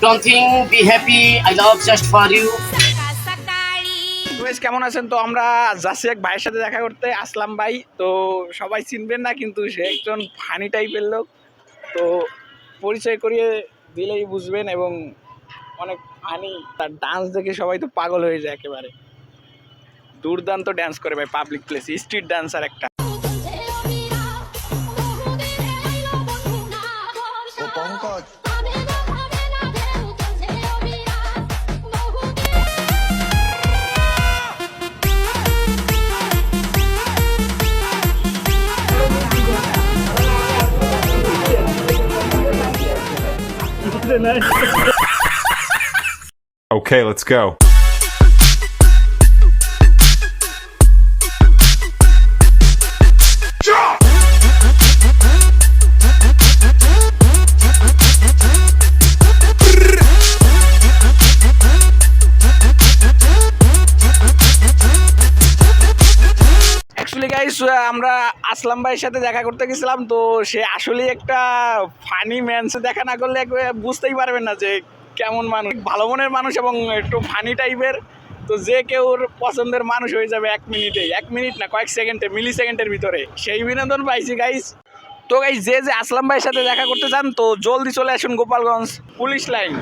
Don't think, be happy. I love just for you. কেমন আছেন? তো আমরা যাচ্ছি এক ভাইয়ের সাথে দেখা করতে আসলাম ভাই। তো সবাই চিনবেন না কিন্তু সে একজন ফানি টাইপের লোক। তো পরিচয় করিয়ে দিলেই বুঝবেন এবং অনেক ফানি তার ডান্স দেখে সবাই তো পাগল হয়ে যায় একেবারে। দুর্দান্ত ডান্স করে ভাই পাবলিক প্লেস স্ট্রিট ডান্সার একটা। Pankaj. Okay, let's go. Guys আমরা আসলাম ভাইয়ের সাথে দেখা করতে গেছিলাম, তো সে আসলেই একটা ফানি ম্যানসে দেখা না করলে বুঝতেই পারবেন না যে কেমন মানুষ। ভালো মনের মানুষ এবং একটু ফানি টাইপের তো যে কেউ পছন্দের মানুষ হয়ে যাবে এক মিনিটে এক মিনিট না, কয়েক সেকেন্ডে মিলি সেকেন্ডের ভিতরে। সেই বিনোদন পাইছি গাইস তো গাইস যে যে আসলাম ভাইয়ের সাথে দেখা করতে চান, তো জলদি চলে আসুন গোপালগঞ্জ পুলিশ লাইন।